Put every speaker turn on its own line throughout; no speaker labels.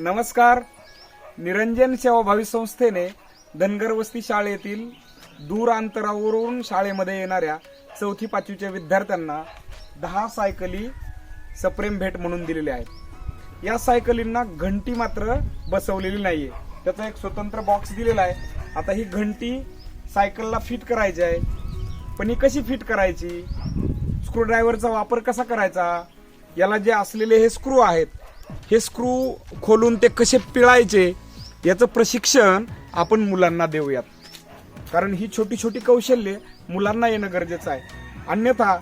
नमस्कार. निरंजन सेवाभावी संस्थेने धनगर वस्ती शाळेतील दूर अंतरावरून शाळेमध्ये येणाऱ्या चौथी पाचवीच्या विद्यार्थ्यांना दहा सायकली सप्रेम भेट म्हणून दिलेल्या आहेत. या सायकलींना घंटी मात्र बसवलेली नाही आहे त्याचा एक स्वतंत्र बॉक्स दिलेला आहे. आता ही घंटी सायकलला फिट करायची आहे. पण ही कशी फिट करायची? स्क्रूड्रायव्हरचा वापर कसा करायचा? याला जे असलेले हे स्क्रू आहेत हे स्क्रू खोलून ते कसे पिळायचे याचं प्रशिक्षण आपण मुलांना देऊयात. कारण ही छोटी छोटी कौशल्ये मुलांना येणं गरजेचं आहे. अन्यथा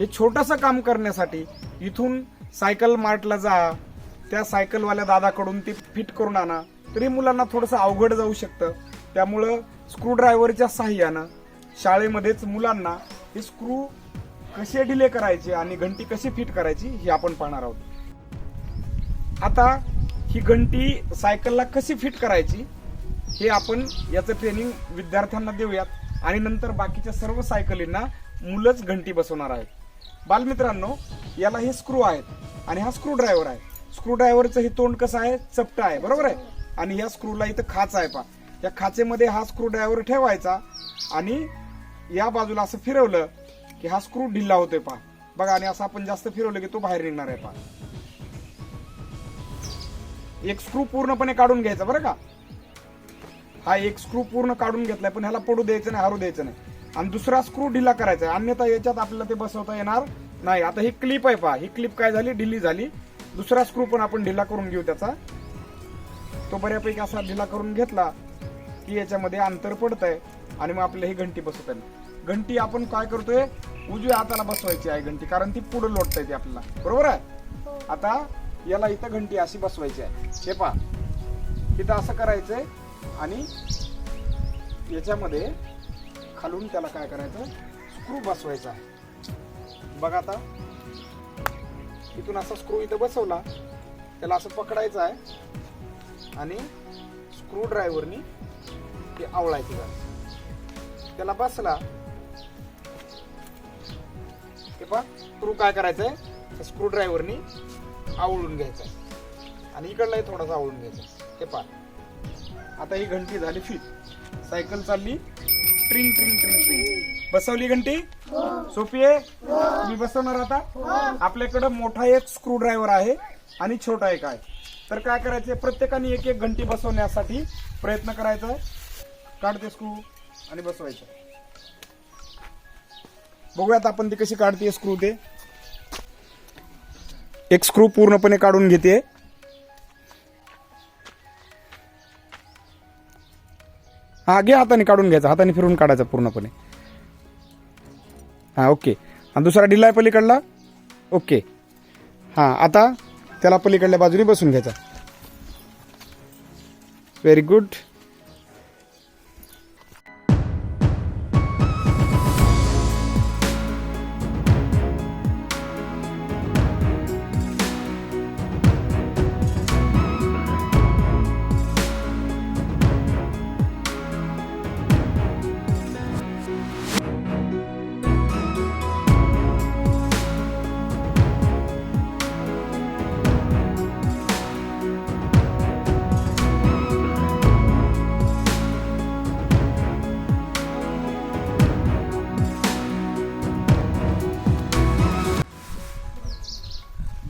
हे छोटंसं काम करण्यासाठी इथून सायकल मार्टला जा त्या सायकलवाल्या दादाकडून ते फिट करून आणा तरी मुलांना थोडंसं अवघड जाऊ शकतं. त्यामुळं स्क्रूड्रायव्हरच्या साह्यानं शाळेमध्येच मुलांना हे स्क्रू कसे डिले करायचे आणि घंटी कशी फिट करायची हे आपण पाहणार आहोत. आता ही घंटी सायकलला कशी फिट करायची हे आपण याचं ट्रेनिंग विद्यार्थ्यांना देऊयात. आणि नंतर बाकीच्या सर्व सायकलींना मुलंच घंटी बसवणार आहेत. बालमित्रांनो याला हे स्क्रू आहेत आणि हा स्क्रू ड्रायव्हर आहे. स्क्रू ड्रायव्हरचं हे तोंड कसं आहे? चपटा आहे बरोबर आहे? आणि ह्या स्क्रूला इथं खाच आहे पा या खाचेमध्ये हा स्क्रू ड्रायव्हर ठेवायचा आणि या बाजूला असं फिरवलं की हा स्क्रू ढिल्ला होतोय पा बघा आणि असं आपण जास्त फिरवलं की तो बाहेर निघणार आहे पा एक स्क्रू पूर्णपणे काढून घ्यायचा बरं का? हा एक स्क्रू पूर्ण काढून घेतलाय पण ह्याला पडू द्यायचं नाही हरू द्यायचं नाही. आणि दुसरा स्क्रू ढिला करायचा अन्यथा याच्यात आपल्याला ते बसवता येणार नाही. आता ही क्लिप आहे पहा. ही क्लिप काय झाली? ढिली झाली. दुसरा स्क्रू पण आपण ढिला करून घेऊ त्याचा. तो बऱ्यापैकी असा ढिला करून घेतला की याच्यामध्ये अंतर पडत आहे आणि मग आपल्याला ही घंटी बसवता येईल. घंटी आपण काय करतोय? उजव्या हाताला बसवायची आहे घंटी कारण ती पुढे लोटता येते आपल्याला. बरोबर आहे? आता याला इथं घंटी अशी बसवायची आहे. हे पहा. इथं असं करायचंय आणि याच्यामध्ये खालून त्याला काय करायचं? स्क्रू बसवायचा आहे. बघा आता. इथून असा स्क्रू इथं बसवला. त्याला असं पकडायचं आहे. आणि स्क्रू ड्रायव्हरनी ते आवळायचं त्याला बसला. हे पहा. स्क्रू काय करायचंय? स्क्रू ड्रायव्हरनी आवळून घ्यायचा आणि इकडलाही थोडासा आवळून घ्यायचा हे पहा. आता ही घंटी झाली फिट. सायकल चालली. ट्रिंग ट्रिंग ट्रिंग ट्रिंग. बसवली घंटी? सोपी आहे तुम्ही बसवणार आता? आपल्याकडं मोठा एक स्क्रूड्रायव्हर आहे आणि छोटा एक आहे. तर काय करायचे प्रत्येकाने एक एक घंटी बसवण्यासाठी प्रयत्न करायचा काढते स्क्रू आणि बसवायचं. बघूयात आपण ती कशी काढते स्क्रू ते. एक स्क्रू पूर्णपणे काढून घेते. हा घे हाताने काढून घ्यायचा. हाताने फिरून काढायचा पूर्णपणे. हा ओके आणि दुसरा डिलाय पलीकडला. ओके हा आता त्याला पलीकडल्या बाजूने बसून घ्यायचा. व्हेरी गुड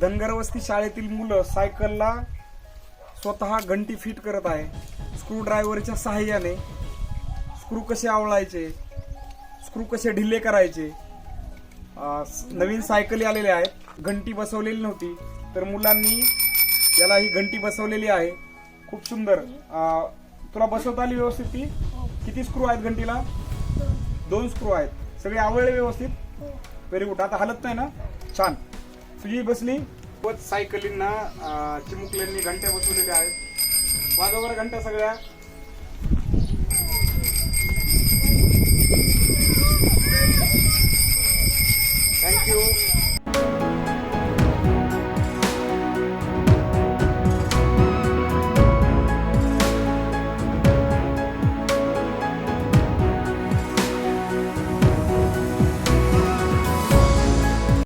धनगर वस्ती शाळेतील मुलं सायकलला स्वतः घंटी फिट करत आहे. स्क्रू ड्रायव्हरच्या सहाय्याने स्क्रू कसे आवळायचे स्क्रू कसे ढिले करायचे नवीन सायकली आलेल्या आहेत. घंटी बसवलेली नव्हती तर मुलांनी याला ही घंटी बसवलेली आहे. खूप सुंदर. तुला बसवता आली व्यवस्थित ती? किती स्क्रू आहेत घंटीला? दोन स्क्रू आहेत. सगळे आवडले व्यवस्थित? व्हेरी गुड आता हलत नाही ना? छान. तुझी बसली? व सायकलींना चिमुकल्यांनी घंट्या बसवलेल्या आहेत. वाजवा घंट्या सगळ्या.